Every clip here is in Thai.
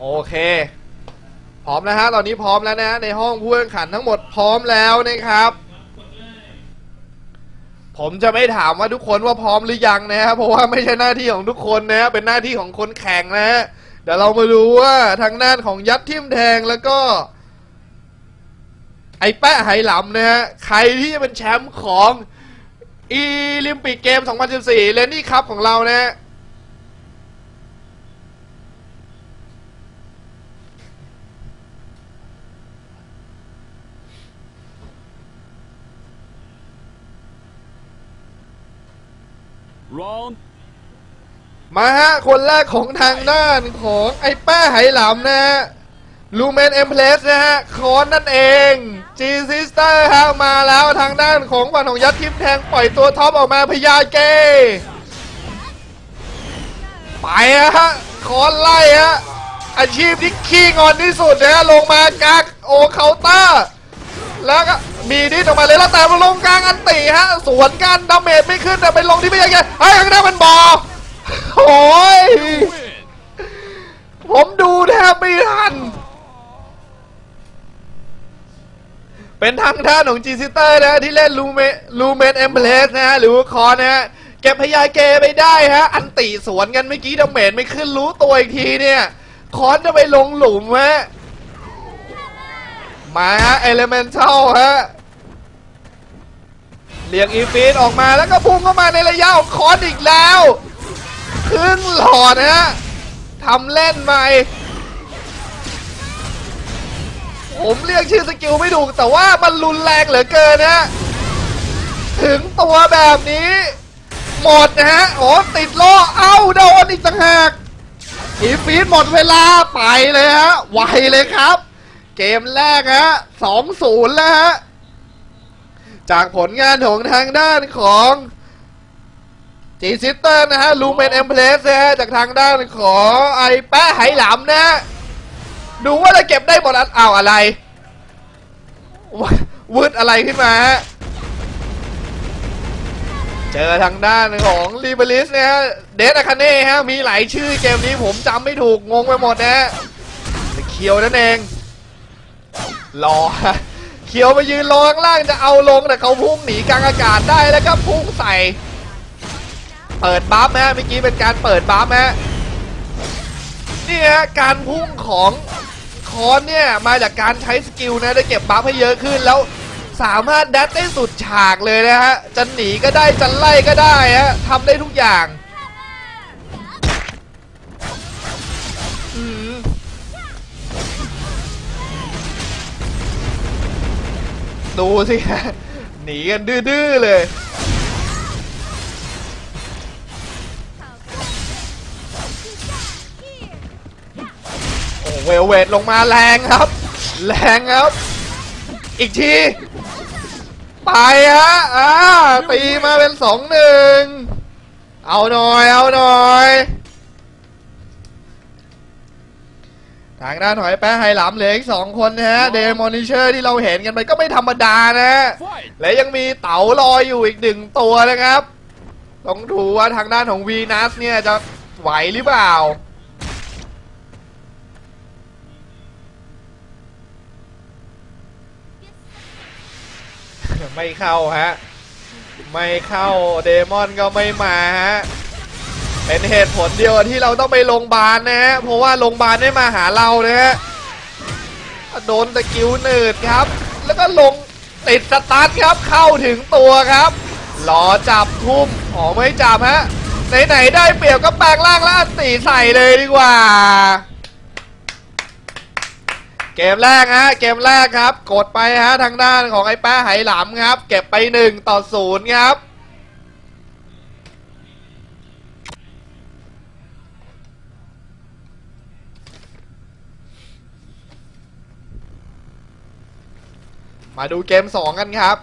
โอเค พร้อมนะฮะ ตอนนี้พร้อมแล้วนะ ในห้องผู้แข่งขันทั้งหมดพร้อมแล้วนะครับ ผมจะไม่ถามว่าทุกคนว่าพร้อมหรือยังนะครับเพราะว่าไม่ใช่หน้าที่ของทุกคนนะ เป็นหน้าที่ของคนแข่งนะฮะเดี๋ยวเรามาดูว่าทางด้านของยัดทิมแทงแล้วก็ ไอ้แปะไหหลำนะฮะ ใครที่จะเป็นแชมป์ของอีลิมปิกเกม 2014เลนนี่คัพของเรานะ มาฮะ คนแรกของทางด้านของไอ้แป้ไหหลำนะฮะลูเมนเอ็มเพลสนะฮะคอนนั่นเองจีซิสเตอร์ฮะมาแล้วทางด้านของวันของยัดทิมแทงปล่อยตัวท็อปออกมาพยาเกไปอะฮะคอนไล่ฮะอาชีพที่ขี้งอนที่สุดนะฮะลงมากากโอเคาน์เตอร์ แล้วก็มีดิสออกมาเลยแล้วแต่มาลงกลางอันติฮะ สวนกันดาเมจไม่ขึ้นแต่ไปลงที่ไม่ยังไงไอ้ข้างหน้ามันบอโอ้ยผมดูแทบไม่ทัน เป็นทางด้านของจีซิเตอร์นะที่เล่นลูเมลูเมนเอมเพลสนะฮะหรือว่าคอนะฮะเก็บพยาเกไปได้ฮะ อันติสวนกันเมื่อกี้ดาเมจไม่ขึ้นรู้ตัวอีกทีเนี่ย คอนจะไปลงหลุมฮะ มาฮะเอเลเมนทัลฮะเลียงอีฟีนออกมาแล้วก็พุ่งเข้ามาในระยะของคอนอีกแล้วครึ่งหลอดฮะทำเล่นใหม่ผมเรียกชื่อสกิลไม่ถูกแต่ว่ามันรุนแรงเหลือเกินนะถึงตัวแบบนี้ หมดนะฮะโอ้ติดโล่เอ้าโดนอีกต่างหากอีฟีดหมดเวลาไปเลยฮะไวเลยครับ เกมแรกฮะสองศูนย์แล้วฮะ จากผลงานของทางด้านของจีซิสเตอร์นะฮะลูเมนเอ็มเพลสนะฮะจากทางด้านของไอ้แป้ไหหลำนะ ดูว่าจะเก็บได้หมดอันอ้าวอะไรวืดอะไรขึ้นมาฮะเจอทางด้านของลีเบลิสนะฮะเดสอาคาเน่ฮะมีหลายชื่อเกมนี้ผมจำไม่ถูกงงไปหมดนะเคียวนั่นเอง รอฮะเคียวมายืนรอข้างล่างจะเอาลงแต่เขาพุ่งหนีกลางอากาศได้แล้วก็พุ่งใส่ เปิดบัฟฮะเมื่อกี้เป็นการเปิดบัฟฮะนี่ฮะการพุ่งของคอนเนี่ยมาจากการใช้สกิลนะได้เก็บบัฟให้เยอะขึ้นแล้วสามารถดัดได้สุดฉากเลยนะฮะจะหนีก็ได้จะไล่ก็ได้ฮะทำได้ทุกอย่าง ดูสิฮะหนีกันดื้อๆเลย โอ้เวลเวทลงมาแรงครับ แรงครับ อีกที ไปฮะอ่าตีมาเป็นสองหนึ่งเอาหน่อย เอาหน่อย ทางด้านหอยแป้ไฮหลำเหลืออีกสองคนนะฮะเดมอนิเชอร์ที่เราเห็นกันไปก็ไม่ธรรมดานะฮะ Fight. และยังมีเต๋าลอยอยู่อีกหนึ่งตัวนะครับ ต้องดูว่าทางด้านของวีนัสเนี่ยจะไหวหรือเปล่าไม่เข้าฮะ ไม่เข้าเดมอนก็ไม่มาฮะ เป็นเหตุผลเดียวที่เราต้องไปโรงพยาบาลนะฮะเพราะว่าโรงพยาบาลไม่มาหาเรานะฮะโดนตะกิ้วหนืดครับ แล้วก็ลงติดสตาร์ทครับเข้าถึงตัวครับรอจับทุ่มอ๋อไม่จับฮะไหนๆได้เปรียบก็แปลงร่างแล้วอันตีใส่เลยดีกว่า เกมแรกฮะเกมแรกครับ กดไปฮะทางด้านของไอ้แป้ไหหลำครับ เก็บไปหนึ่งต่อศูนย์ครับ มาดูเกมสองกันครับ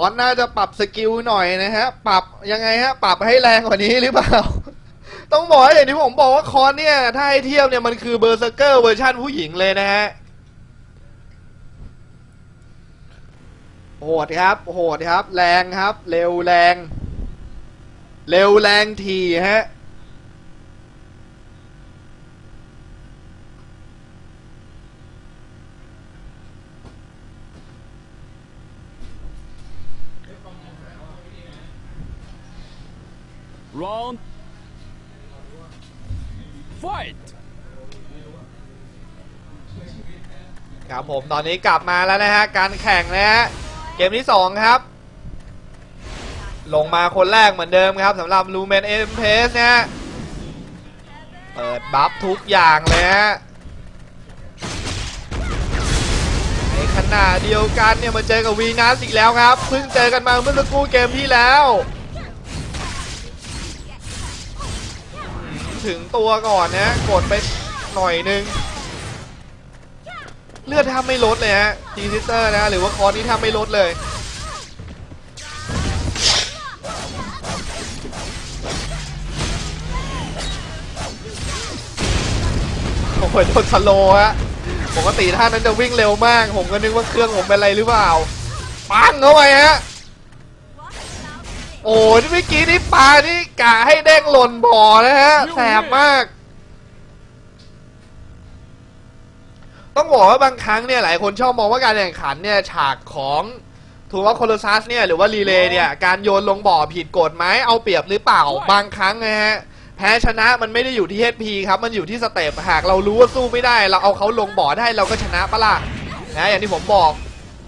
อนน่าจะปรับสกิลหน่อยนะฮะ ปรับยังไงฮะ ปรับให้แรงกว่านี้หรือเปล่า ต้องบอกอย่างที่ผมบอกว่าคอนเนี่ย ถ้าให้เทียบเนี่ยมันคือเบอร์เซอร์เกอร์เวอร์ชันผู้หญิงเลยนะฮะ โหดครับ โหดครับ แรงครับ เร็วแรง เร็วแรงทีฮะ Round. Fight. ครับผมตอนนี้กลับมาแล้วนะฮะ การแข่งนะฮะ เกมที่2ครับ ลงมาคนแรกเหมือนเดิมครับสำหรับลูเมนเอ็มเพสนะฮะ เปิดบัฟทุกอย่างเลยฮะในขณะเดียวกันเนี่ยมาเจอกับวีนัสอีกแล้วครับ เพิ่งเจอกันมาเมื่อสักครู่เกมที่แล้ว ถึงตัวก่อนนะกดไปหน่อยนึง เลือดแทบไม่ลดเลยฮะทีซิสเตอร์นะ หรือว่าคอร์นี้แทบไม่ลดเลยโอ้ยโดนสโลว์ฮะปกติท่านั้นจะวิ่งเร็วมาก ผมก็นึกว่าเครื่องผมเป็นอะไรหรือเปล่าปังเข้าไปฮะ โอ้ยนี่เมื่อกี้นี่ปลานี่กะให้เด้งหล่นบ่อนะฮะแสบมาก ต้องบอกว่าบางครั้งเนี่ยหลายคนชอบมองว่าการแข่งขันเนี่ยฉากของทูว่าโคโลซัสเนี่ยหรือว่ารีเลย์เนี่ยการโยนลงบ่อผิดกฎไหมเอาเปรียบหรือเปล่าบางครั้งนะฮะแพ้ชนะมันไม่ได้อยู่ที่ HP ครับ มันอยู่ที่สเต็ปหากเรารู้ว่าสู้ไม่ได้ เราเอาเขาลงบ่อได้เราก็ชนะปะล่ะนะอย่างที่ผมบอก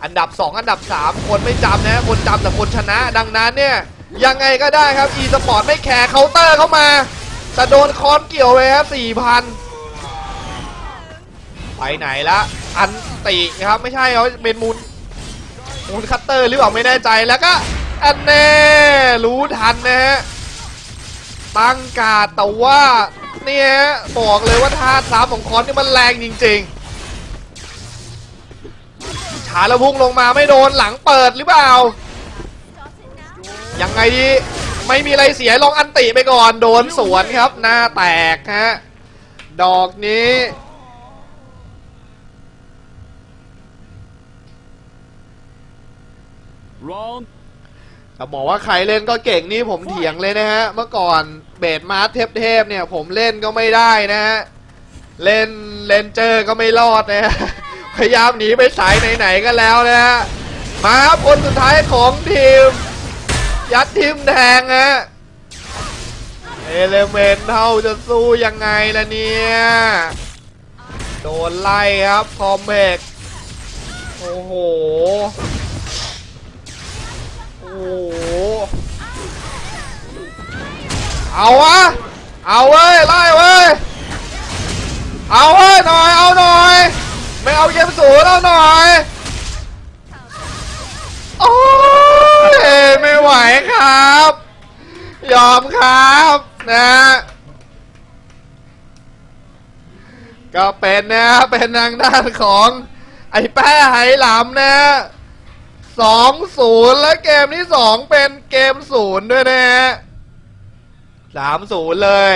อันดับ 2 อันดับ 3 คนไม่จำนะ คนจำแต่คนชนะดังนั้นเนี่ย ยังไงก็ได้ครับ e สปอร์ตไม่แคร์เคาน์เตอร์เข้ามา แต่โดนคอนเกี่ยวไปครับ4,000ไปไหนละอันติครับไม่ใช่เขาเป็นมูลมูลคัตเตอร์หรือเปล่าไม่แน่ใจแล้วก็อันแน่รู้ทันนะฮะตั้งกาดแต่ว่าเนี่ยบอกเลยว่าท่าสามของคอนนี่มันแรงจริงๆฉาแล้วพุ่งลงมาไม่โดนหลังเปิดหรือเปล่า ยังไงดี ไม่มีอะไรเสียลองอันติไปก่อนโดนสวนครับ หน้าแตกฮะ ดอกนี้ Round. จะบอกว่าใครเล่นก็เก่งนี่ผมเถียงเลยนะฮะ เมื่อก่อนเบดมาร์เทพเทพๆเนี่ย ผมเล่นก็ไม่ได้นะฮะ เล่นเลนเจอร์ก็ไม่รอดนะฮะ พยายามหนีไปสายไหนๆก็แล้วนะฮะ มาครับคนสุดท้ายของทีม ยัดทีมแทงฮะเอเลเมนเท่าจะสู้ยังไงล่ะเนี่ย โดนไล่ครับ คอมเพกโอ้โห โอ้โห เอาวะ เอาเว้ย ไล่เว้ย เอาเว้ย หน่อย เอาหน่อย ไม่เอาเกมสูงเอาหน่อย ไม่ไหวครับ ยอมครับนะก็เป็นนะเป็นทางด้านของไอ้แป้ไหหลำนะสองศูนย์และเกมที่สองเป็นเกมศูนย์ด้วยนะฮะสามศูนย์เลย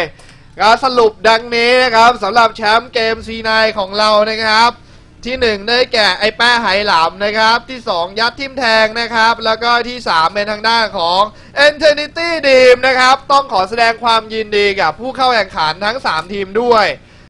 ก็สรุปดังนี้นะครับสำหรับแชมป์เกม C9 ของเรานะครับ ที่หนึ่งได้แก่ไอ้แป้ไหหลำนะครับ ที่สองยัดทิมแทงนะครับ แล้วก็ที่สามเป็นทางด้านของ Eternity Dream นะครับ ต้องขอแสดงความยินดีกับผู้เข้าแข่งขันทั้ง3ทีมด้วย